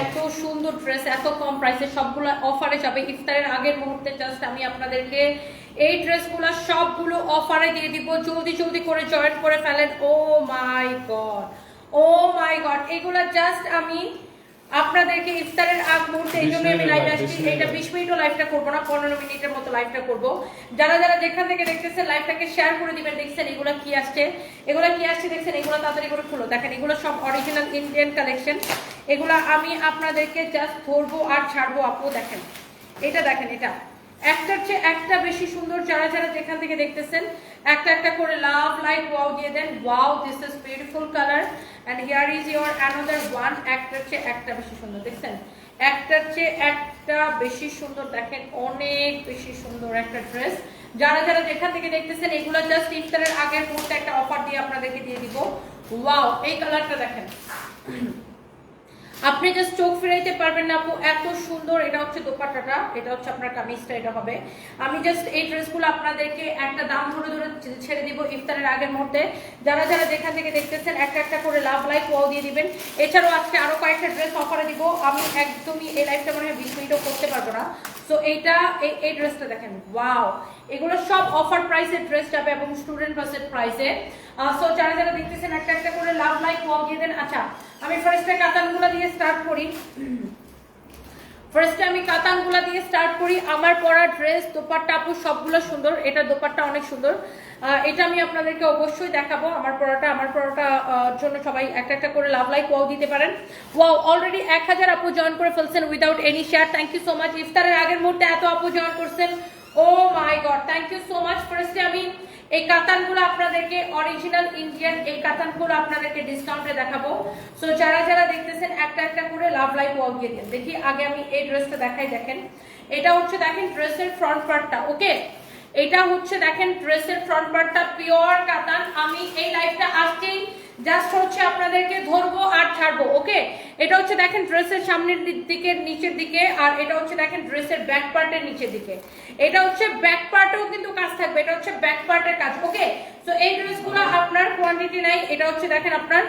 এত সুন্দর ড্রেস এত কম প্রাইসে সবগুলো অফারে যাবে। ইফতারের আগের মুহূর্তে জাস্ট আমি আপনাদেরকে এই ড্রেসগুলো সবগুলো অফারে দিয়ে দিব। জলদি জলদি করে জয়েন করে ফেলেন। Oh my god oh my god এগুলো জাস্ট আমি আপনাদেরকে ইফতারের আগ মুহূর্তে এই জন্য আমি লাইভ আসছি। 20 এটা বিশ মিনিটও লাইভটা করব না পনেরো মিনিটের মতো লাইভটা করব। যারা যারা যেখান থেকে দেখতেছেন লাইভটাকে শেয়ার করে দিবেন দেখছেন এগুলো কি আসছে। এগুলো কি আসছে দেখছেন এগুলো তাড়াতাড়ি করে খুলো। দেখেন এগুলো সব অরিজিনাল ইন্ডিয়ান কালেকশন এগুলো আমি আপনাদেরকে জাস্ট ধরবো আর ছাড়বো আপু দেখেন। এটা দেখেন এটা। একটার চেয়ে একটা বেশি সুন্দর যারা যারা যেখান থেকে দেখতেছেন, একটা একটা করে লাভ লাইট ওয়াও দিয়ে দেন। Wow this is beautiful colour and here is your another one একটার চেয়ে একটা বেশি সুন্দর, দেখছেন? একটার চেয়ে একটা বেশি সুন্দর, দেখেন, অনেক বেশি সুন্দর একটা ড্রেস যারা যারা যেখান থেকে দেখতেছেন, এগুলো জাস্ট ইফতারের আগের মুহূর্তে একটা অফার দিয়ে আপনাদেরকে দিয়ে দিব। ওয়াও এই কালারটা দেখেন। আপনি জাস্ট চোখ ফেরাইতে পারবেন না আপু, এত সুন্দর, এটা হচ্ছে দোপাট্টাটা, এটা হচ্ছে আপনার কামিজটা, এটা হবে। আমি জাস্ট এই ড্রেসগুলো আপনাদেরকে একটা দাম ধরে ধরে ছেড়ে দিব ইফতারের আগের মধ্যে যারা যারা যেখান থেকে দেখতেছেন, একটা একটা করে লাভ লাইক ওয়াও দিয়ে দিবেন। এছাড়াও আজকে আরও কয়েকটা ড্রেস অফারে দিব। আমি একদমই এই লাইফটা মনে হয় বিস্মিত করতে পারব না। সো এইটা, এই ড্রেসটা দেখেন ওয়াও এগুলো সব অফার প্রাইসের ড্রেস যাবে এবং স্টুডেন্ট ড্রেসের প্রাইসে সো যারা যারা দেখতেছেন একটা একটা করে লাভ লাইক ওয়াও দিয়ে দেন আচ্ছা আমি ফার্স্টে কাতানগুলো দিয়ে স্টার্ট করি। ফার্স্টে আমি কাতানগুলা দিয়ে স্টার্ট করি। আমার পরা ড্রেস দোপাট্টা, আপু, সবগুলো সুন্দর। এটা দোপাট্টা অনেক সুন্দর। এটা আমি আপনাদেরকে অবশ্যই দেখাবো। আমার পরাটা আমার পরাটা জন্য সবাই একটা একটা করে লাভ লাইক ওয়াও দিতে পারেন। ওয়াও অলরেডি এক হাজার আপু জয়েন করে ফেলছেন without any share thank you so much ইফতারের আগের মুহূর্তে এত আপু জয়েন করছেন। ও my god thank you so much ফার্স্টে আমি এই কাতানগুলো আপনাদেরকে অরিজিনাল ইন্ডিয়ান এই কাতানগুলো আপনাদেরকে ডিসকাউন্টে দেখাবো। সো যারা যারা দেখতেছেন, একটা একটা করে লাভ লাইক ওয়াল দিয়ে দিন। দেখি আগে আমি এই ড্রেসটা দেখাই, দেখেন। এটা হচ্ছে, দেখেন ড্রেসের ফ্রন্ট পার্টটা ওকে এটা হচ্ছে দেখেন ড্রেসের ফ্রন্ট পার্টটা পিওর কাতান। আমি এই লাইফটা আসছেই জাস্ট হচ্ছে আপনাদেরকে ধরবো আর ছাড়বো ওকে এটা হচ্ছে দেখেন ড্রেসের সামনের দিকে নিচের দিকে আর এটা হচ্ছে দেখেন ড্রেসের ব্যাক পার্টের নিচের দিকে। এটা হচ্ছে ব্যাক পার্টেও কিন্তু কাজ থাকবে, এটা হচ্ছে ব্যাক পার্টের কাজ ওকে তো এই ড্রেসগুলো আপনার কোয়ান্টিটি নাই, এটা হচ্ছে দেখেন আপনার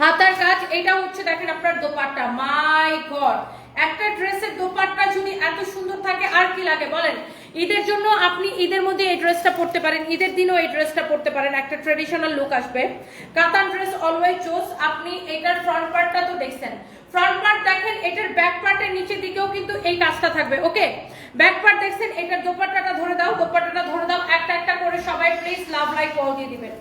হাতার কাজ, এটা হচ্ছে দেখেন আপনার দোপাট্টা। মাই গড একটা ড্রেসের দোপাট্টা যদি এত সুন্দর থাকে, আর কি লাগে বলেন? ঈদের জন্য আপনি ঈদের মধ্যে এই ড্রেসটা পরতে পারেন, ঈদের দিনও এই ড্রেসটা পরতে পারেন, একটা ট্রেডিশনাল লুক আসবে। কাতান ড্রেস অলওয়েজ চোজ আপনি এটার ফ্রন্ট পার্টটা তো দেখছেন। ফ্রন্ট পার্ট দেখেন, এটার ব্যাক পার্টের নিচের দিকেও কিন্তু এই কাজটা থাকবে ওকে ব্যাক পার্ট দেখছেন, এটার দোপাট্টাটা ধরে দাও, দোপাট্টাটা ধরে দাও, একটা একটা করে সবাই প্লিজ লাভ লাইক ওয়াল দিয়ে দিবেন।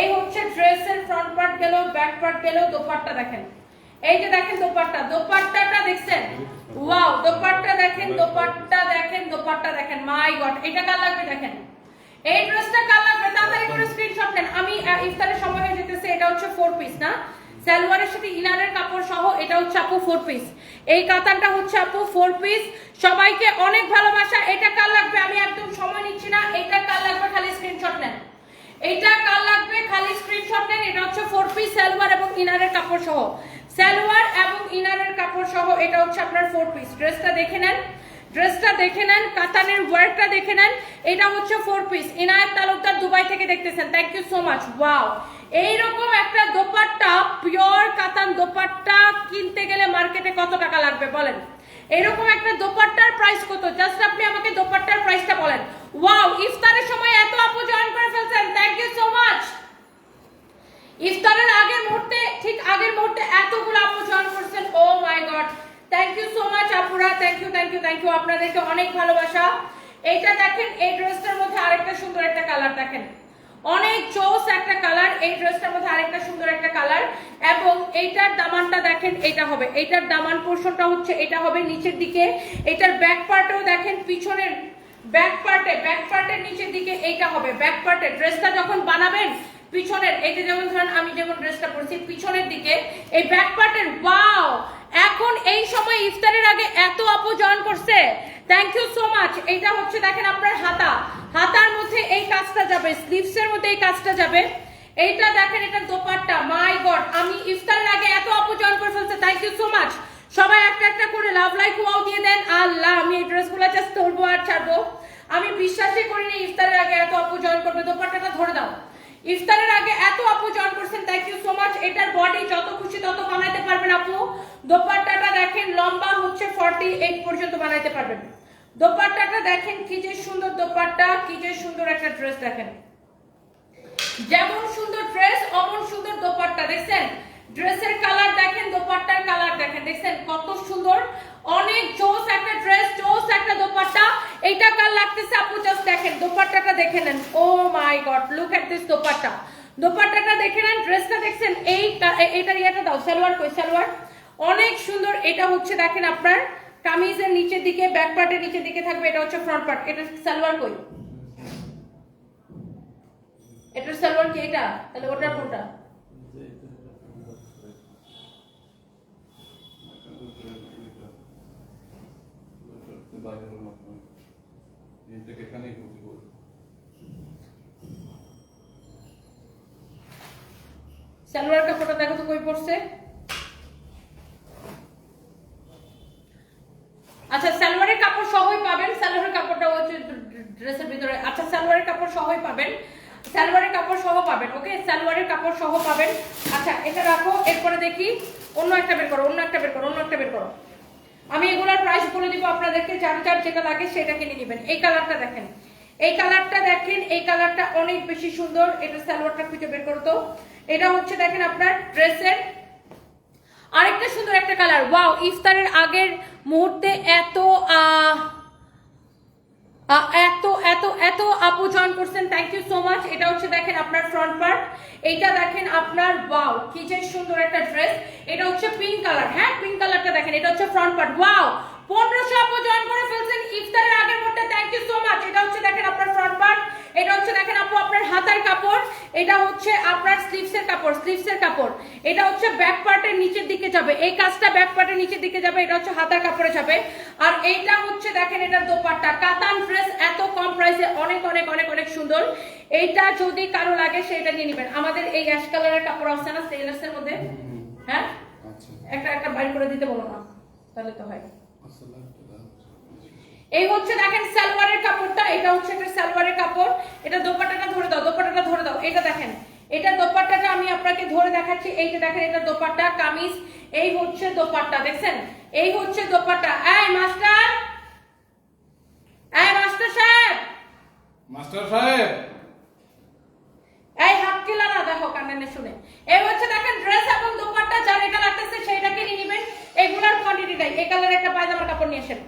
এই হচ্ছে ড্রেসের ফ্রন্ট পার্ট গেল ব্যাক পার্ট গেল, দোপাট্টা দেখেন। এই যে দেখেন দোপাট্টা, দোপাট্টাটা দেখছেন? ওয়াও, দোপাট্টা দেখেন দোপাট্টা দেখেন দোপাট্টা দেখেন। মাই গড, এটা কার লাগবে দেখেন? এই ড্রেসটা কার লাগবে? তাড়াতাড়ি করে স্ক্রিনশট নেন। আমি ইফতারের সময় হয়ে যেতেছে, এটা হচ্ছে ফোর পিস না? সালোয়ারের সাথে ইনারের কাপড় সহ, এটা হচ্ছে আপু ফোর পিস এই কাতানটা হচ্ছে আপু ফোর পিস সবাইকে অনেক ভালোবাসা। এটা কার লাগবে? আমি একদম সময় নিচ্ছি না। এটা কার লাগবে? খালি স্ক্রিনশট নেন। এটা কার লাগবে? খালি স্ক্রিনশট নেন। এটা হচ্ছে ফোর পিস সালোয়ার এবং ইনারের কাপড় সহ। সালোয়ার এবং ইনারের কাপড় সহ এটা হচ্ছে আপনার ফোর পিস ড্রেসটা দেখে নেন। ড্রেসটা দেখে নেন, কাতানের ওয়ার্কটা দেখে নেন। এটা হচ্ছে four piece Inayet Talukdar Dubai থেকে দেখতেছেন। Thank you so much wow এইরকম একটা দোপাট্টা পিওর কাতান দোপাট্টা কিনতে গেলে মার্কেটে কত টাকা লাগবে বলেন? এরকম একটা দোপাট্টার প্রাইস কত? জাস্ট আপনি আমাকে দোপাট্টার প্রাইসটা বলেন। ওয়াও ইফতারের সময় এত আপু জয়েন করে ফেলছেন। থ্যাংক ইউ সো মাচ ইফতারের আগের মুহূর্তে, ঠিক আগের মুহূর্তে এতগুলো আপু জয়েন করছেন। ও my god thank you so much আপুরা। Thank you thank you thank you আপনাদেরকে অনেক ভালোবাসা। এইটা দেখেন, এই ড্রেসটার মধ্যে আরেকটা সুন্দর একটা কালার দেখেন। অনেক চোস একটা কালার এই ড্রেসটার মধ্যে আরেকটা সুন্দর একটা কালার এবং এইটার দামানটা দেখেন এটা হবে। এইটার দামান পোর্শনটা হচ্ছে, এটা হবে নিচের দিকে। এটার ব্যাক পার্টও দেখেন, পিছনের ব্যাক পার্টে ব্যাক পার্টের নিচের দিকে এইটা হবে। ব্যাক পার্টে ড্রেসটা যখন বানাবেন পিছনের, এই যে যেমন ধরেন আমি যেমন ড্রেসটা পরছি, পিছনের দিকে এই ব্যাক পার্টের ওয়াও এখন এই সময় ইফতারের আগে এত আপু জয়েন করছে। থ্যাংক ইউ সো মাচ এইটা হচ্ছে দেখেন আপনার হাতা। হাতার মধ্যে এই কাজটা যাবে স্লিভস এর মধ্যে এই কাজটা যাবে। এইটা দেখেন এটা দোপাট্টা মাই গড আমি ইফতারের আগে এত আপু জয়েন করে ফেলছে থ্যাংক ইউ সো মাচ সবাই একটা একটা করে লাভ লাইক ওয়াও দিয়ে দেন। আল্লাহ, আমি এই ড্রেসগুলো জাস্ট ধরবো আর ছাড়বো। আমি বিশ্বাসই করিনি ইফতারের আগে এত আপু জয়েন করবে, দোপাট্টাটা ধরে দাও। ইফতারের আগে এত আপু জয়েন করছেন থ্যাংক ইউ সো মাচ এটার বডি যত খুশি তত বানাইতে পারবেন আপু। দোপাট্টাটা দেখেন, লম্বা হচ্ছে ফর্টি এইট পর্যন্ত বানাইতে পারবেন। দোপাট্টাটা দেখেন, কি যে সুন্দর দোপাট্টা, কি যে সুন্দর একটা ড্রেস দেখেন। যেমন সুন্দর ড্রেস অমন সুন্দর দোপাট্টা, দেখছেন? ড্রেসের কালার দেখেন, দোপাট্টার কালার দেখেন, দেখছেন? কত সুন্দর। অনেক জোস একটা ড্রেস জোস একটা দোপাট্টা। এইটা কার লাগতেছে আপু? জাস্ট দেখেন, দোপাট্টাটা দেখে নেন। ও my god look at this dupatta. দোপাট্টাটা দেখে নেন ড্রেসটা দেখছেন এই এইটার ইয়েটা দাও, সালোয়ার কই, সালোয়ার? অনেক সুন্দর, এটা হচ্ছে দেখেন আপনার কামিজের নিচের দিকে ব্যাক পার্টের নিচের দিকে থাকবে, এটা হচ্ছে ফ্রন্ট পার্ট এটা সালোয়ার কই? এটার সালোয়ার কি এটা তাহলে ওটা কোনটা? এখানেই ঢুকে পড়বে সালোয়ার কাপড়টা দেখো তো কই পড়ছে। আচ্ছা সালোয়ারের কাপড় সহই পাবেন। সালোয়ারের কাপড়টা হচ্ছে ড্রেসের ভিতরে। আচ্ছা সালোয়ারের কাপড় সহই পাবেন। সালোয়ারের কাপড় সহ পাবেন, ওকে? সালোয়ারের কাপড় সহ পাবেন। আচ্ছা এটা রাখো। এরপরে দেখি, অন্য একটা বের করো, অন্য একটা বের করো, অন্য একটা বের করো। আমি এগুলার প্রাইস বলে দিব আপনাদেরকে যার যার যেটা লাগে সেটা কিনে নেবেন। এই কালারটা দেখেন। এই কালারটা দেখেন এই কালারটা অনেক বেশি সুন্দর। এটা সালোয়ারটা খুঁজে বের করতো এটা হচ্ছে দেখেন আপনার ড্রেসের আরেকটা সুন্দর একটা কালার ওয়াও ইফতারের আগের মুহূর্তে এত আহ, এত এত এত আপু জয়েন করছেন থ্যাংক ইউ সো মাচ এটা হচ্ছে দেখেন আপনার ফ্রন্ট পার্ট এইটা দেখেন আপনার ওয়াও কি যে সুন্দর একটা ড্রেস এটা হচ্ছে পিঙ্ক কালার হ্যাঁ? পিঙ্ক কালারটা দেখেন, এটা হচ্ছে ফ্রন্ট পার্ট ওয়াও পনেরোশো আপু জয়েন করে ফেলছেন, ইফতারের আগের মধ্যে থ্যাংক ইউ সো মাচ এটা হচ্ছে দেখেন আপনার ফ্রন্ট পার্ট এটা হচ্ছে দেখেন আপু আপনার হাতার কাপড় এটা হচ্ছে আপনার স্লিভসের কাপড় স্লিভসের কাপড়। এটা হচ্ছে ব্যাক পার্টের নিচের দিকে যাবে। এই কাজটা ব্যাক পার্টের নিচের দিকে যাবে এটা হচ্ছে হাতার কাপড়ে যাবে। আর এইটা হচ্ছে দেখেন এটা দোপাট্টা। কাতান ড্রেস এত কম প্রাইসে অনেক অনেক অনেক অনেক সুন্দর। এইটা যদি কারও লাগে সেটা নিয়ে নেবেন। আমাদের এই অ্যাশ কালারের কাপড় আছে না স্টেইনলেসের মধ্যে? হ্যাঁ? আচ্ছা। একটা একটা বাইর করে দিতে বলো না। তাহলে তো হয়। এই হচ্ছে দেখেন সালোয়ারের কাপড়টা এটা হচ্ছে একটা সালোয়ারের কাপড়। এটা দোপাট্টাটা ধরে দাও দোপাট্টাটা ধরে দাও। এটা দেখেন এটা দোপাট্টাটা আমি আপনাকে ধরে দেখাচ্ছি। এইটা দেখেন এটা দোপাট্টা কামিজ। এই হচ্ছে দোপাট্টা দেখছেন? এই হচ্ছে দোপাট্টা। এই মাস্টার এই মাস্টার সাহেব। মাস্টার সাহেব। এই হাত কিলা না দেখো কানে শুনে এই হচ্ছে দেখেন ড্রেস এবং দোপাট্টা যার এটা লাগতেছে সেইটাকে নিয়ে নেবেন। এগুলার কোয়ান্টিটি নাই। এই কালার একটা পায়জামার কাপড় নিয়ে আসেন।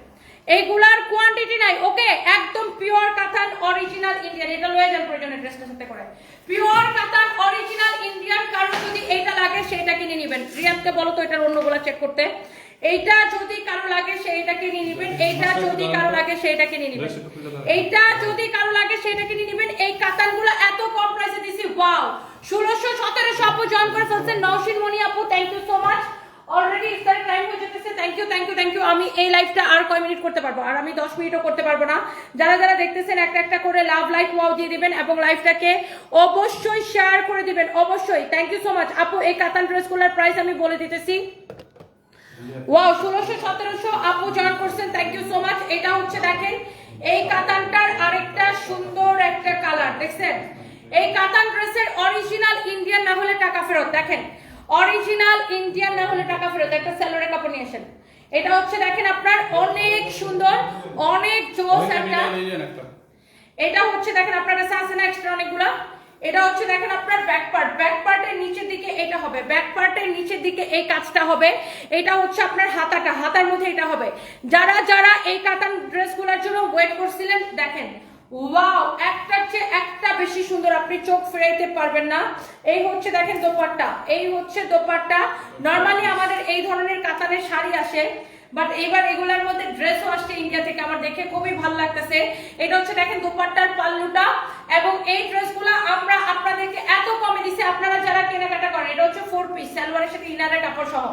এইগুলার কোয়ান্টিটি নাই। ওকে একদম পিওর কাতান অরিজিনাল ইন্ডিয়ান এটা লয়ে যান প্রয়োজনে ড্রেসটার সাথে করে। পিওর কাতান অরিজিনাল ইন্ডিয়ান কারণ যদি এইটা লাগে সেইটা কিনে নেবেন। রিয়াদকে বলো তো এটার অন্যগুলা চেক করতে। এইটা যদি কারও লাগে সেইটাকে নিয়ে নেবেন। এইটা যদি কারও লাগে সেইটাকে কিনে নেবেন। এইটা যদি কারও লাগে সেটাকে নিয়ে নেবেন। এই কাতানগুলো এত কম প্রাইসে দিছি ওয়াও ষোলোশো সতেরোশো আপু জয়েন করে ফেলছেন। নওশিন মনি আপু thank you so much already ইফতারের টাইম হয়ে যেতেছে thank you thank you thank you আমি এই লাইভটা আর কয় মিনিট করতে পারব? আর আমি দশ মিনিটও করতে পারব না। যারা যারা দেখতেছেন একটা একটা করে লাভ লাইক ওয়াও দিয়ে দিবেন এবং লাইভটাকে অবশ্যই শেয়ার করে দিবেন। অবশ্যই। থ্যাংক ইউ সো মাচ আপু, এই কাতান ড্রেসগুলোর প্রাইস আমি বলে দিতেছি। ওয়াও ষোলোশো, সতেরোশো আপু জয়েন করছেন। থ্যাংক ইউ সো মাচ এটা হচ্ছে দেখেন, এই কাতানটার আরেকটা সুন্দর একটা কালার দেখছেন? এই কাতান ড্রেসের অরিজিনাল ইন্ডিয়ান না হলে টাকা ফেরত। দেখেন অরিজিনাল ইন্ডিয়ান না হলে টাকা ফেরত একটা স্যালোয়ারের কাপড় নিয়ে আসেন। এটা হচ্ছে দেখেন আপনার অনেক সুন্দর অনেক জোস একটা একটা। এটা হচ্ছে দেখেন আপনার কাছে আছে না এক্সট্রা অনেকগুলা? এটা হচ্ছে দেখেন আপনার ব্যাক পার্ট ব্যাক পার্টের নিচের দিকে এটা হবে। ব্যাক পার্টের নিচের দিকে এই কাজটা হবে। এটা হচ্ছে আপনার হাতাটা। হাতার মধ্যে এটা হবে। যারা যারা এই কাতান ড্রেসগুলোর জন্য ওয়েট করছিলেন দেখেন ওয়াও একটার চেয়ে একটা বেশি সুন্দর। আপনি চোখ ফেরাইতে পারবেন না। এই হচ্ছে দেখেন দোপাট্টা। এই হচ্ছে দোপাট্টা। নর্মালি আমাদের এই ধরনের কাতানের শাড়ি আসে বাট এবার এগুলার মধ্যে ড্রেসও আসছে ইন্ডিয়া থেকে। আমার দেখে খুবই ভালো লাগতেছে। এটা হচ্ছে দেখেন দুপাট্টার পাল্লুটা এবং এই ড্রেসগুলো আমরা আপনাদেরকে এত কমে দিছি। আপনারা যারা কেনাকাটা করেন, এটা হচ্ছে ফোর পিস সালোয়ারের সাথে ইনারের কাপড় সহ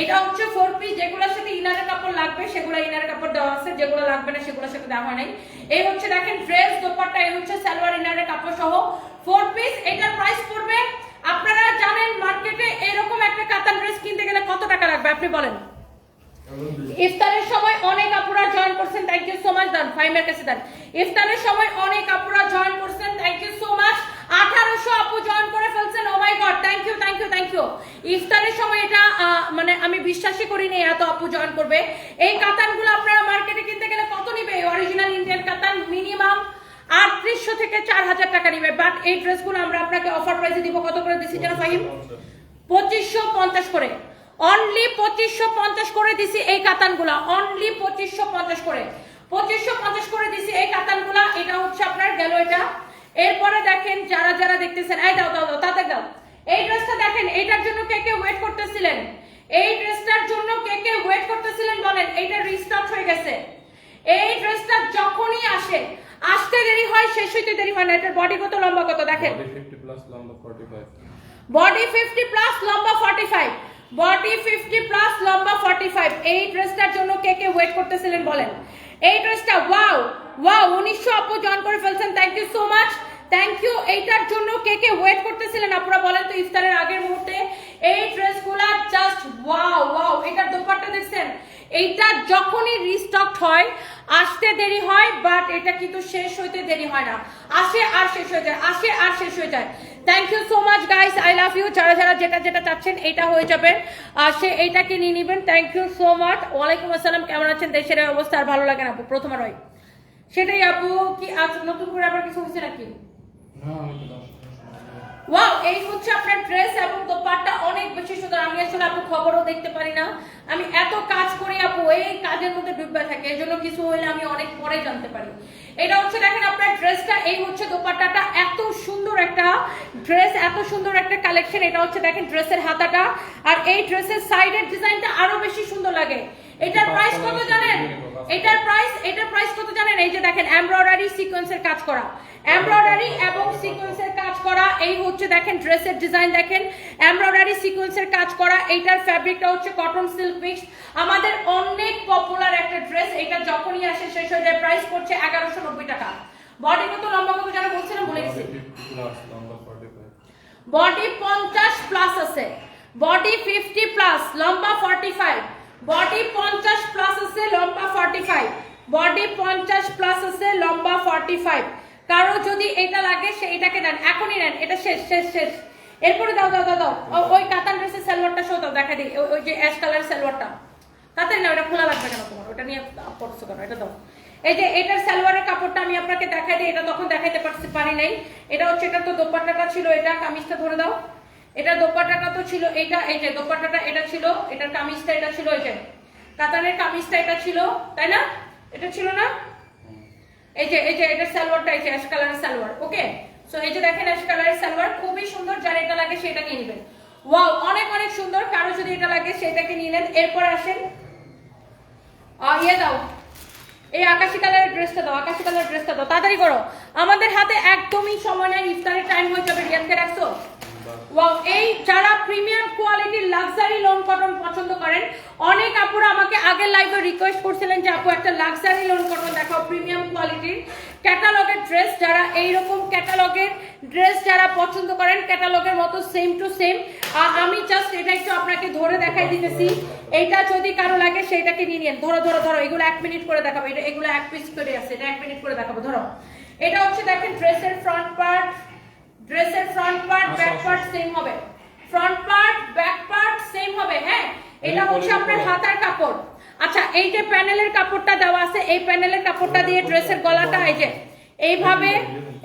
এটা হচ্ছে ফোর পিস যেগুলোর সাথে ইনারের কাপড় লাগবে, সেগুলো ইনারের কাপড় দেওয়া আছে, যেগুলো লাগবে না সেগুলোর সাথে দেওয়া নাই। এই হচ্ছে দেখেন ড্রেস দোপাট্টা, এই হচ্ছে সালোয়ার ইনারের কাপড় সহ। ফোর পিস এটার প্রাইস পড়বে, আপনারা জানেন মার্কেটে এরকম একটা কাতান ড্রেস কিনতে গেলে কত টাকা লাগবে? আপনি বলেন। ইফতারের সময় অনেক আপুরা জয়েন করছেন থ্যাংক ইউ সো মাচ দান ফাইমের কাছে দান। ইফতারের সময় অনেক আপুরা জয়েন করছেন আঠারোশো আপু জয়েন করে ফেলছেন। ও my god thank you thank you thank you ইফতারের সময় এটা মানে আমি বিশ্বাসই করিনি এত আপু জয়েন করবে। এই কাতানগুলো আপনারা মার্কেটে কিনতে গেলে কত নিবে? অরিজিনাল ইন্ডিয়ান কাতান মিনিমাম আটত্রিশশো থেকে চার হাজার টাকা নিবে। বাট এই ড্রেসগুলো আমরা আপনাকে অফার প্রাইসে দিব। কত করে দিচ্ছি যেন ফাহিম? পঁচিশশো পঞ্চাশ করে। অনলি পঁচিশশো পঞ্চাশ করে দিছি এই কাতানগুলা। অনলি পঁচিশশো পঞ্চাশ করে। পঁচিশশো পঞ্চাশ করে দিছি এই কাতানগুলা। এটা হচ্ছে আপনার গেল এটা এরপরে দেখেন যারা যারা দেখতেছেন এই দাও দাও দাও তাদের দাও। এই ড্রেসটা দেখেন এটার জন্য কে কে ওয়েট করতেছিলেন? এই ড্রেসটার জন্য কে কে ওয়েট করতেছিলেন বলেন? এইটা রিস্টার্ট হয়ে গেছে। এই ড্রেসটা যখনই আসে আসতে দেরি হয় শেষ হইতে দেরি হয় না। এটার বডি কত লম্বা কত দেখেন। 50 45. বডি ফিফটি প্লাস লম্বা forty five body fifty plus লম্বা ফর্টি ফাইভ এই ড্রেসটার জন্য কে কে ওয়েট করতেছিলেন বলেন? এই ড্রেসটা ওয়াও ওয়াও উনিশশো আপু জয়েন করে সো মাচ থ্যাংক ইউ এইটার জন্য কে কে ওয়েট করতেছিলেন? আপনারা বলেন তো ইফতারের আগের মুহূর্তে। এই ড্রেসগুলা জাস্ট ওয়াও ওয়াও এটার দোপাট্টা দেখছেন? এইটা যখনই রিস্টক হয়, আসতে দেরি হয় বাট এটা কিন্তু শেষ হইতে দেরি হয় না। আসে আর শেষ হয়ে যায়, আসে আর শেষ হয়ে যায়। Thank you so much guys I love you যারা যারা যেটা যেটা চাচ্ছেন এটা হয়ে যাবে। আর সে এইটাকে নিয়ে নেবেন। থ্যাংক ইউ সো মাচ ওয়ালাইকুম আসসালাম। কেমন আছেন? দেশের অবস্থা আর ভালো লাগে না? প্রথম আর হয়। সেটাই আপু কি আজ নতুন করে আবার কিছু হয়েছে নাকি? ওয়াও এই হচ্ছে আপনার ড্রেস এবং দোপাট্টা অনেক বেশি সুন্দর। আমি আসলে আপু খবরও দেখতে পারি না। আমি এত কাজ করি আপু এই কাজের মধ্যে ডুববে থাকে এই জন্য কিছু হইলে আমি অনেক পরে জানতে পারি। এটা হচ্ছে দেখেন আপনার ড্রেসটা এই হচ্ছে দোপাট্টাটা এত সুন্দর একটা ড্রেস এত সুন্দর একটা কালেকশন এটা হচ্ছে দেখেন ড্রেসের হাতাটা। আর এই ড্রেসের সাইডের ডিজাইনটা আরও বেশি সুন্দর লাগে। এটার প্রাইস কত জানেন? এটার প্রাইস এটার প্রাইস কত জানেন? এই যে দেখেন এমব্রয়ডারি সিকোয়েন্সের কাজ করা। এমব্রয়ডারি এবং সিকোয়েন্সের কাজ করা, এই হচ্ছে দেখেন ড্রেসের ডিজাইন দেখেন। এমব্রয়ডারি সিকোয়েন্সের কাজ করা, এইটার ফ্যাব্রিকটা হচ্ছে কটন সিল্ক মিক্স আমাদের অনেক পপুলার একটা ড্রেস এটা যখনই আসে শেষ হয়ে যায় প্রাইস করছে এগারোশো নব্বই টাকা। বডি কত লম্বা কত যেন বলছিলাম ভুলে গেছি Body 50 plus lambda 45. বডি পঞ্চাশ প্লাস আছে। বডি ফিফটি প্লাস লম্বা ফর্টি ফাইভ বডি পঞ্চাশ প্লাস আছে, লম্বা ফর্টি ফাইভ বডি পঞ্চাশ প্লাস আছে, লম্বা ফর্টি ফাইভ কারও যদি এটা লাগে সে এটাকে নেন। এখনই নেন। এটা শেষ শেষ শেষ। এরপরে দাও দাও দাও দাও। ওই কাতান ড্রেসের সালোয়ারটা শো দাও, দেখা দিই। ওই- যে অ্যাশ কালার সালোয়ারটা। তাড়াতাড়ি না, ওটা খোলা লাগবে কেন তোমার। ওটা নিয়ে পড়ছো কেন? এটা দাও। এই যে এটার সালোয়ারের কাপড়টা আমি আপনাকে দেখাই দিই। এটা তখন দেখাইতে পারি নাই। এটা হচ্ছে, এটা তো দোপাট্টাটা ছিল, এটা কামিজটা ধরে দাও। এটা দোপাট্টাটা তো ছিল, এটা, এই যে দোপাট্টাটা, এটা ছিল, এটার কামিজটা, এটা ছিল, এই যে কাতানের কামিজটা, এটা ছিল, তাই না? এটা ছিল না? এই যে এই যে এটার সালোয়ারটা, এই যে অ্যাশ কালারের সালোয়ার, ওকে? সো এই যে দেখেন অ্যাশ কালারের সালোয়ার, খুবই সুন্দর, যার এটা লাগে সেটা নিয়ে নেবেন। ওয়াও অনেক অনেক সুন্দর, কারও যদি এটা লাগে সেটাকে নিয়ে নেন। এরপর আসেন ইয়ে দাও। এই আকাশি কালারের ড্রেসটা দাও, আকাশি কালারের ড্রেসটা দাও, তাড়াতাড়ি করো। আমাদের হাতে একদমই সময় নাই, ইফতারের টাইম হয়ে যাবে রিয়াদকে রাখছো? এই যারা প্রিমিয়াম কোয়ালিটির লাক্সারি লোন কটন পছন্দ করেন, অনেক আপুরা আমাকে আগের লাইভে রিকোয়েস্ট করছিলেন যে, আপু, একটা লাক্সারি লোন কটন দেখাও প্রিমিয়াম কোয়ালিটির ক্যাটালগের ড্রেস যারা, এইরকম ক্যাটালগের ড্রেস যারা পছন্দ করেন ক্যাটালগের মতো সেম টু সেম আমি জাস্ট এটা একটু আপনাকে ধরে দেখাই দিতেছি। এইটা যদি কারও লাগে, সেইটাকে নিয়ে নিন ধরো ধরো ধরো, এগুলো এক মিনিট করে দেখাবো। এটা, এগুলো এক পিস করে আছে। এটা এক মিনিট করে দেখাবো। ধরো। এটা হচ্ছে দেখেন ড্রেসের ফ্রন্ট পার্ট ড্রেসের front part back part same হবে। Front part back part same হবে হ্যাঁ? এটা হচ্ছে আপনার হাতার কাপড়। আচ্ছা এই যে প্যানেলের কাপড়টা দেওয়া আছে এই প্যানেলের কাপড়টা দিয়ে ড্রেসের গলাটা এই যে এইভাবে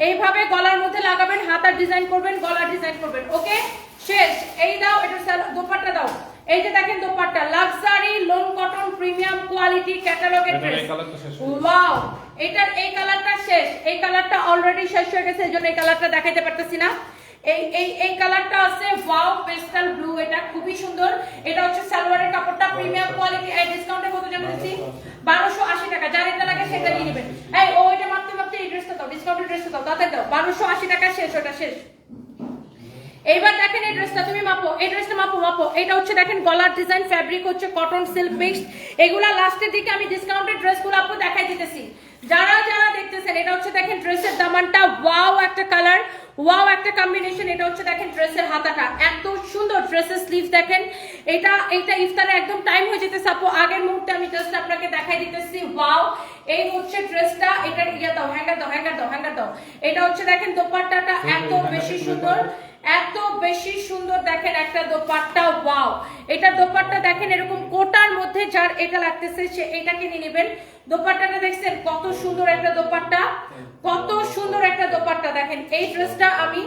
এইভাবে গলার মধ্যে লাগাবেন হাতার ডিজাইন করবেন গলার ডিজাইন করবেন ওকে শেষ। এই দাও এটা দোপাট্টা দাও। এই যে দেখেন dupatta luxury lawn cotton premium quality ক্যাটালগের dress. Wow এটার এই কালারটা শেষ। এই কালারটা অলরেডি শেষ হয়ে গেছে এজন্য এই কালারটা দেখাইতে পারতেছি না। এই এই এই কালারটা আছে ওয়াও পেস্টাল ব্লু এটা খুবই সুন্দর। এটা হচ্ছে সালোয়ারের কাপড়টা প্রিমিয়াম কোয়ালিটি এই ডিসকাউন্টে কত জানো দিচ্ছি? বারোশো আশি টাকা। যার এটা লাগে সেটা নিয়ে নেবেন। এই, ও এটা মাপতে মাপতে এই ড্রেসটা দাও ডিসকাউন্টের ড্রেসটা দাও তাতে দাও। বারোশো আশি টাকা শেষ, ওটা শেষ। এইবার দেখেন এই ড্রেসটা তুমি মাপো। এই ড্রেসটা মাপো মাপো। এটা হচ্ছে দেখেন গলার ডিজাইন ফ্যাব্রিক হচ্ছে কটন সিল্ক মিক্সড এগুলা লাস্টের দিকে আমি ডিসকাউন্টেড ড্রেসগুলো আপু দেখাই দিতেছি। যারা যারা দেখতেছেন, এটা হচ্ছে দেখেন ড্রেসের দামানটা। ওয়াও একটা কালার ওয়াও একটা কম্বিনেশন এটা হচ্ছে দেখেন ড্রেসের হাতাটা। এত সুন্দর ড্রেসের স্লিভ দেখেন। এটা এটা ইফতারে একদম টাইম হয়ে যেতে সাপো আগের মুহূর্তে আমি জাস্ট আপনাকে দেখাই দিতেছি। ওয়াও এই হচ্ছে ড্রেসটা এটা ইয়া দাও হ্যাঙ্গার দাও হ্যাঙ্গার দাও হ্যাঙ্গার দাও। এটা হচ্ছে দেখেন দোপাট্টাটা এত বেশি সুন্দর। এত বেশি সুন্দর দেখেন একটা দোপাট্টা ওয়াও। এটা দোপাট্টা দেখেন এরকম কোটার মধ্যে যার এটা লাগতেছে সে এটা কিনে নেবেন। দোপাট্টাটা দেখছেন কত সুন্দর একটা দোপাট্টা কত সুন্দর একটা দোপাট্টা। দেখেন এই ড্রেসটা আমি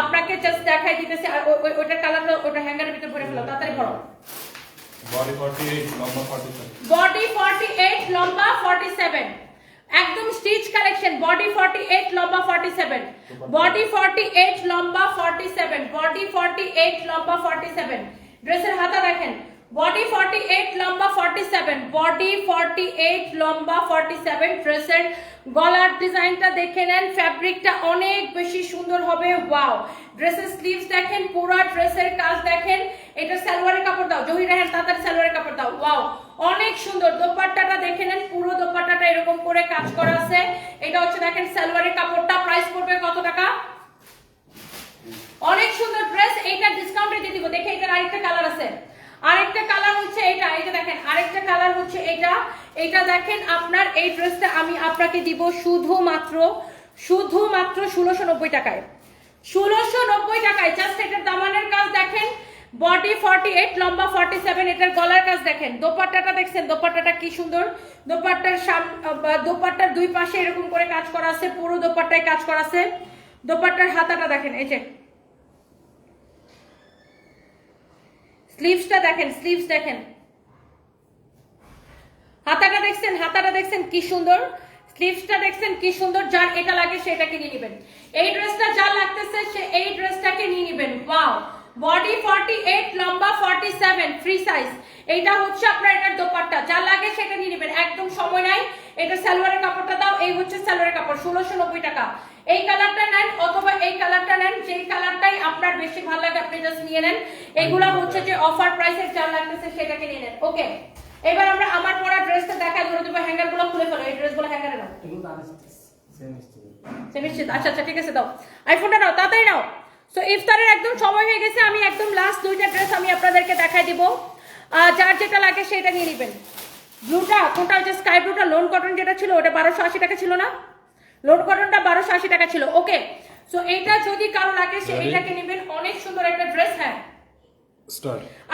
আপনাকে জাস্ট দেখাই দিতেছি আর ওইটা কালারটা ওটা হ্যাঙ্গারের ভিতরে ভরে ফেলো তাড়াতাড়ি ভরো বডি 48, number 47. বডি 48 লম্বা 47 একদম স্টিচ কালেকশন বডি 48 লম্বা 47 বডি 48 লম্বা 47 বডি 48 লম্বা 47 ড্রেসের হাতা দেখেন। বডি 48 লম্বা 47 বডি 48 লম্বা 47 ড্রেসের গলার ডিজাইনটা দেখে নেন। ফ্যাব্রিকটা অনেক বেশি সুন্দর হবে। ওয়াও ড্রেসের স্লিভস দেখেন। পুরো ড্রেসের কাজ দেখেন। এটা সালোয়ারের কাপড় দাও। জহির রাহেন তাড়াতাড়ি সালোয়ারের কাপড় দাও। ওয়াও অনেক সুন্দর। দোপাট্টাটা দেখে নেন, পুরো দোপাট্টাটা এরকম করে কাজ করা আছে। এটা হচ্ছে দেখেন, সালোয়ারের কাপড়টা প্রাইস পড়বে কত টাকা? অনেক সুন্দর ড্রেস এইটা ডিসকাউন্টে দিয়ে দিব। দেখে এটার আরেকটা কালার আছে। আরেকটা কালার হচ্ছে এটা যে দেখেন, আরেকটা কালার হচ্ছে এটা। এটা দেখেন, আপনার এই ড্রেসটা আমি আপনাকে দিব শুধুমাত্র শুধুমাত্র ষোলোশো নব্বই টাকায়। ষোলোশো নব্বই টাকায় জাস্ট এটার দামানের কাজ দেখেন বডি ফর্টি এইট লম্বা ফর্টি সেভেন এটার গলার কাজ দেখেন। দোপাট্টাটা দেখছেন? দোপাট্টাটা কি সুন্দর? দোপাট্টার সাম দোপাট্টার দুই পাশে এরকম করে কাজ করা আছে, পুরো দোপাট্টায় কাজ করা আছে। দোপাট্টার হাতাটা দেখেন, এই যে। স্লিভসটা দেখেন, স্লিভস দেখেন। হাতাটা দেখছেন? হাতাটা দেখছেন? কি সুন্দর? স্লিভসটা দেখছেন? কি সুন্দর? যার এটা লাগে সেটাকে নিয়ে নেবেন। এই ড্রেসটা যার লাগতেছে সে এই ড্রেসটাকে নিয়ে নেবেন। ওয়াও বডি 48 লম্বা 47 ফ্রি সাইজ এইটা হচ্ছে আপনার এটার দোপাট্টা। যা লাগে সেটা নিয়ে নেবেন। একদম সময় নাই। এটা সালোয়ারের কাপড়টা দাও। এই হচ্ছে সালোয়ারের কাপড় ষোলোশো নব্বই টাকা। এই কালারটা নেন অথবা এই কালারটা নেন যেই কালারটাই আপনার বেশি ভালো লাগে আপনি জাস্ট নিয়ে নেন। এগুলা হচ্ছে যে অফার প্রাইসের যা লাগতেছে সেটাকে নিয়ে নেন। ওকে এবার আমরা আমার পরা ড্রেসটা দেখাই ধরে দেবো হ্যাঙ্গারগুলো খুলে ফেলো। এই ড্রেসগুলো হ্যাঙ্গারে নাও সেমিস্টার আচ্ছা আচ্ছা ঠিক আছে দাও। আইফোনটা নাও তাড়াতাড়ি নাও। সো ইফতারের একদম সময় হয়ে গেছে আমি একদম লাস্ট দুইটা ড্রেস আমি আপনাদেরকে দেখাই দিব। আর যার যেটা লাগে সেটা নিয়ে নেবেন। ব্লুটা কোনটা হচ্ছে স্কাই ব্লুটা লোন কটন যেটা ছিল ওটা বারোশো আশি টাকা ছিল না? লোন কটনটা বারোশো আশি টাকা ছিল ওকে সো এইটা যদি কারও লাগে সে এইটাকে নেবেন অনেক সুন্দর একটা ড্রেস হ্যাঁ.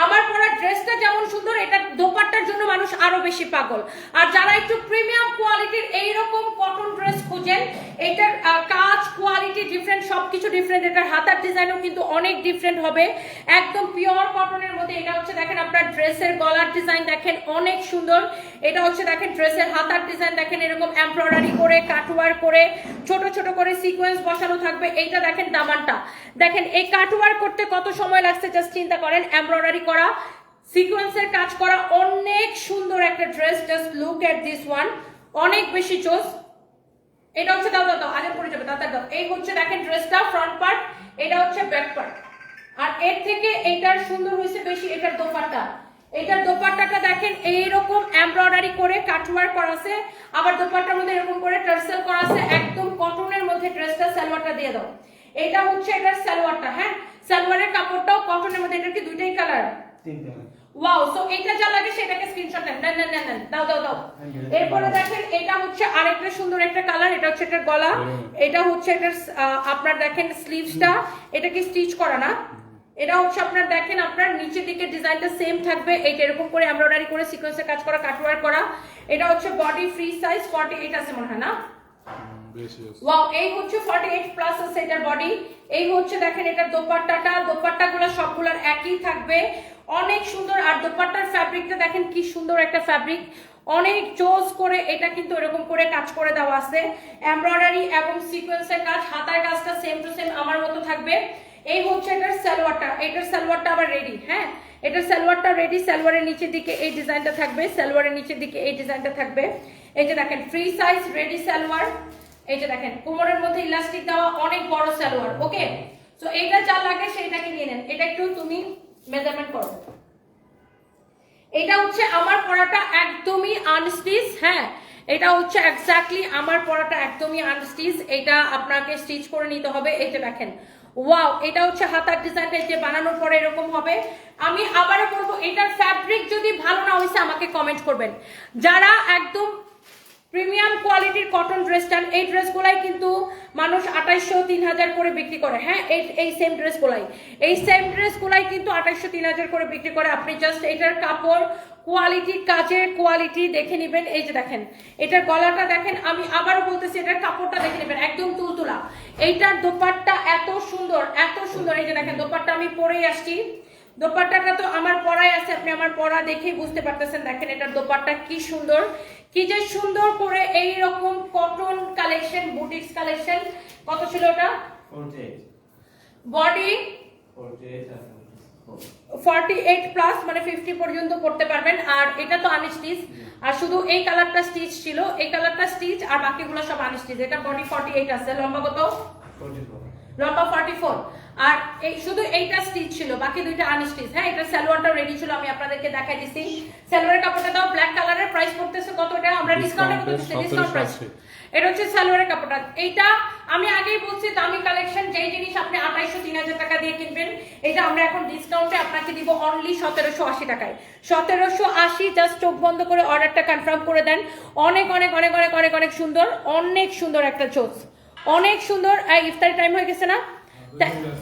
আমার পরা ড্রেসটা যেমন সুন্দর, এটা দোপাট্টার জন্য মানুষ আরও বেশি পাগল। আর যারা একটু প্রিমিয়াম কোয়ালিটির এইরকম কটন ড্রেস খুঁজেন, এটার কাজ কোয়ালিটি ডিফারেন্ট সবকিছু ডিফারেন্ট এটার হাতার ডিজাইনও কিন্তু অনেক ডিফারেন্ট হবে। একদম পিওর কটনের মধ্যে। এটা হচ্ছে দেখেন আপনার ড্রেসের গলার ডিজাইন দেখেন, অনেক সুন্দর। এটা হচ্ছে দেখেন ড্রেসের হাতার ডিজাইন দেখেন, এরকম এমব্রয়ডারি করে, কাটওয়ার করে, ছোট ছোট করে সিকোয়েন্স বসানো থাকবে। এইটা দেখেন দামানটা। দেখেন এই কাটওয়ার করতে কত সময় লাগছে জাস্ট চিন্তা করেন। এমব্রয়ডারি করা সিকোয়েন্সের কাজ করা, অনেক সুন্দর একটা dress just look at this one অনেক বেশি চোস। এটা হচ্ছে দাও দাও আগে পড়ে যাবে তাড়াতাড়ি দাও এই হচ্ছে দেখেন ড্রেসটা ফ্রন্ট পার্ট এটা হচ্ছে ব্যাক পার্ট আর এর থেকে এইটার সুন্দর হয়েছে বেশি, এটার দোপাট্টা। এটার দোপাট্টাটা দেখেন এইরকম এমব্রয়ডারি করে কাটওয়ার করা আছে। আবার দোপাট্টার মধ্যে এরকম করে টার্সেল করা আছে। একদম কটনের মধ্যে ড্রেসটা সালোয়ারটা দিয়ে দাও। এটা হচ্ছে এটার সালোয়ারটা হ্যাঁ? সালোয়ারের কাপড়টাও কটনের মধ্যে এটার কি দুইটাই কালার ওয়াও সো এটা যা লাগে সেটাকে স্ক্রিনশট নেন। নেন নেন নেন নেন। দাও দাও দাও। এরপরে দেখেন এটা হচ্ছে আরেকটা সুন্দর একটা কালার এটা হচ্ছে এটার গলা। এটা হচ্ছে এটার আপনার দেখেন স্লিভসটা এটা কি স্টিচ করা না? এটা হচ্ছে আপনার দেখেন আপনার নিচের দিকে ডিজাইনটা সেম থাকবে। এইটা এরকম করে এমব্রয়ডারি করে সিকোয়েন্সে কাজ করা কাটওয়ার করা। এটা হচ্ছে বডি ফ্রি সাইজ 48 আছে মনে হয় না? ওয়াও এই হচ্ছে 48 প্লাস আছে এটার বডি এই হচ্ছে দেখেন এটার দোপাট্টাটা। দোপাট্টাগুলো সবগুলোর একই থাকবে। অনেক সুন্দর, আর দোপাট্টার ফ্যাব্রিকটা দেখেন কি সুন্দর একটা ফ্যাব্রিক অনেক চোজ করে এটা কিন্তু এরকম করে কাজ করে দেওয়া আছে। এমব্রয়ডারি এবং সিকোয়েন্সের কাজ, হাতার কাজটা সেম টু সেম আমার মতো থাকবে। এই হচ্ছে এটার সালোয়ারটা। এটার সালোয়ারটা আবার রেডি হ্যাঁ? এটার সালোয়ারটা রেডি সালোয়ারের নিচের দিকে এই ডিজাইনটা থাকবে। সালোয়ারের নিচের দিকে এই ডিজাইনটা থাকবে। এই যে দেখেন ফ্রি সাইজ রেডি সালোয়ার। এই যে দেখেন, কোমরের মধ্যে ইলাস্টিক দেওয়া অনেক বড় সালোয়ার ওকে তো এইটা যা লাগে সেইটাকে নিয়ে নেন। এটা একটু তুমি মেজারমেন্ট করো। এটা হচ্ছে আমার পরাটা একদমই আনস্টিচ হ্যাঁ? এটা হচ্ছে এক্স্যাক্টলি আমার পরাটা একদমই আনস্টিচ এটা আপনাকে স্টিচ করে নিতে হবে। এইটা দেখেন ওয়াও এটা হচ্ছে হাতার ডিজাইনটা যে বানানোর পরে এরকম হবে। আমি আবারও বলব, এটার ফ্যাব্রিক যদি ভালো না হয়েছে আমাকে কমেন্ট করবেন। যারা একদম প্রিমিয়াম কোয়ালিটির কটন ড্রেস ড্রেসটা, এই ড্রেসগুলাই কিন্তু মানুষ আঠাইশশো তিন হাজার করে বিক্রি করে। হ্যাঁ এই এই সেম ড্রেসগুলাই। এই সেম ড্রেসগুলাই কিন্তু আঠাইশশো তিন হাজার করে বিক্রি করে। আপনি জাস্ট এটার কাপড় কোয়ালিটি কাজের কোয়ালিটি দেখে নেবেন। এই যে দেখেন, এটার গলাটা দেখেন, আমি আবারও বলতেছি, এটার কাপড়টা দেখে নেবেন, একদম তুলতুলা। এইটার দোপাট্টা এত সুন্দর এত সুন্দর। এই যে দেখেন, দোপাট্টা আমি পরেই আসছি। দোপাট্টাটা তো আমার পরাই আছে আপনি আমার পরা দেখেই বুঝতে পারতেছেন। দেখেন এটার দোপাট্টা কি সুন্দর কি যে সুন্দর করে এই রকম কটন কালেকশন বুটিক্স কালেকশন কত ছিল ওটা? বডি ফর্টি এইট প্লাস মানে ফিফটি পর্যন্ত পড়তে পারবেন। আর এটা তো আনস্টিচ আর শুধু এই কালারটা স্টিচ ছিল এই কালারটা স্টিচ আর বাকিগুলো সব আনস্টিচ এটা বডি ফর্টি এইট আছে। লম্বা কত? লম্বা ফর্টি ফোর আর এই শুধু এইটা স্টিচ ছিল বাকি দুইটা আনস্টিচ হ্যাঁ এটা সালোয়ারটা রেডি ছিল আমি আপনাদেরকে দেখাই দিছি। সালোয়ারের কাপড়টা দাও ব্ল্যাক কালারের প্রাইস পড়তেছে কত এটা আমরা ডিসকাউন্টে কত দিচ্ছি ডিসকাউন্ট প্রাইস এটা হচ্ছে সালোয়ারের কাপড়টা। এইটা আমি আগেই বলছি দামি কালেকশন যেই জিনিস আপনি আঠাইশো তিন হাজার টাকা দিয়ে কিনবেন এটা আমরা এখন ডিসকাউন্টে আপনাকে দিব অনলি সতেরোশো আশি টাকায়। সতেরোশো আশি জাস্ট চোখ বন্ধ করে অর্ডারটা কনফার্ম করে দেন। অনেক অনেক অনেক অনেক অনেক অনেক সুন্দর অনেক সুন্দর একটা চোস অনেক সুন্দর ইফতারি টাইম হয়ে গেছে না?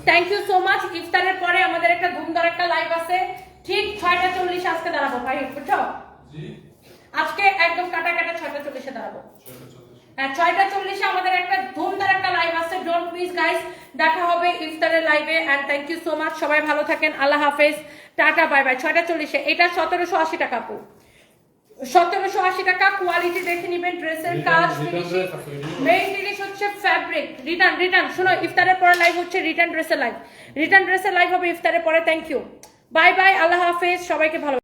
থ্যাংক ইউ সো মাচ ইফতারের পরে আমাদের একটা ধুমধার একটা লাইভ আছে। ঠিক ছয়টা চল্লিশ আজকে দাঁড়াবো। ভাই বুঝছ আজকে একদম কাটা কাটা ছয়টা চল্লিশে দাঁড়াবো। হ্যাঁ ছয়টা চল্লিশে আমাদের একটা ধুমধার একটা লাইভ আছে। ডোন্ট মিস গাইস দেখা হবে ইফতারের লাইভে and thank you so much সবাই ভালো থাকেন। আল্লাহ হাফেজ। টাটা বাই বাই ছয়টা চল্লিশে। এটা সতেরোশো আশি টাকা আপু। সতেরোশো আশি টাকা কোয়ালিটি দেখে নিবেন ড্রেসের কাজ মেইন জিনিস হচ্ছে ফ্যাব্রিক রিটার্ন রিটার্ন শোনো ইফতারের পরে লাইভ হচ্ছে রিটার্ন ড্রেসের লাইভ রিটার্ন ড্রেসের লাইভ হবে ইফতারের পরে থ্যাংক ইউ বাই বাই আল্লাহ হাফেজ সবাইকে ভালো